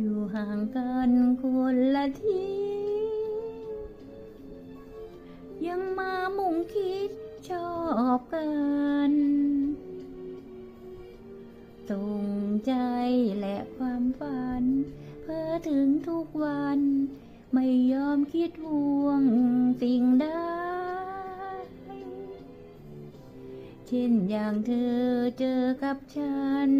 อยู่ห่างกันคนละที่ยังมามุ่งคิดชอบกัน ตรงใจและความฝัน เพ้อถึงทุกวัน ไม่ยอมคิดห่วงสิ่งใดเช่นอย่างเธอเจอกับฉัน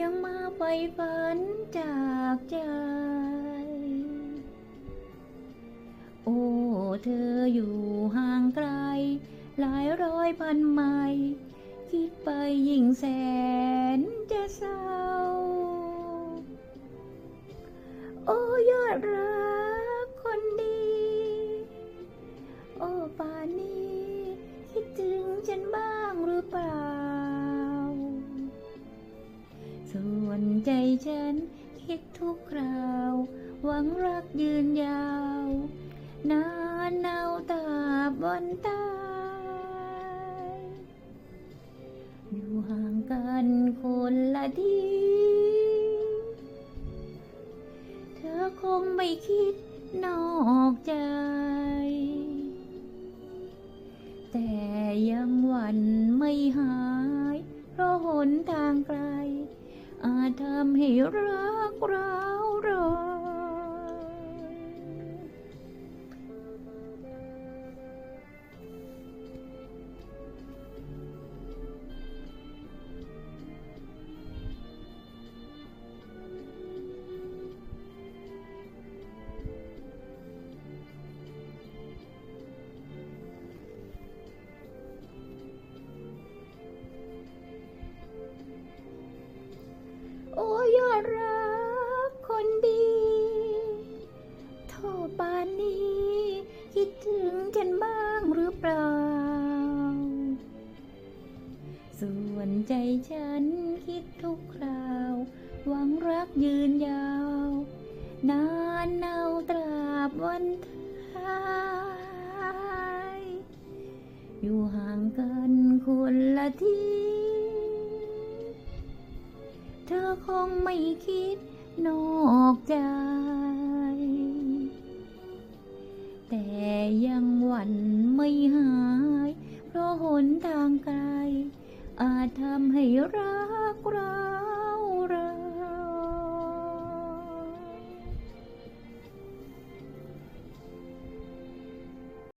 ยังมาไปฝันจากใจ โอ้ เธออยู่ห่างไกล หลายร้อยพันไมล์คิดไปยิ่งแสนจะเศร้า โอ้ยอดรัก ส่วนใจฉันคิดทุกคราว หวังรักยืนยาว นานเนาตาบนตายอยู่ห่างกันคนละทีเธอคงไม่คิดนอกใจ แต่ยังหวันไม่หาย เพราะหนทางไกล อาจทำให้รักเรา ใจฉันคิดทุกคราว หวังรักยืนยาว นานเนาตราบวันท้ายอยู่ห่างกันคนละที่ เธอคงไม่คิดนอกใจ แต่ยังหวั่นไม่หาย เพราะหนทางไกล อาจทำให้รักเรา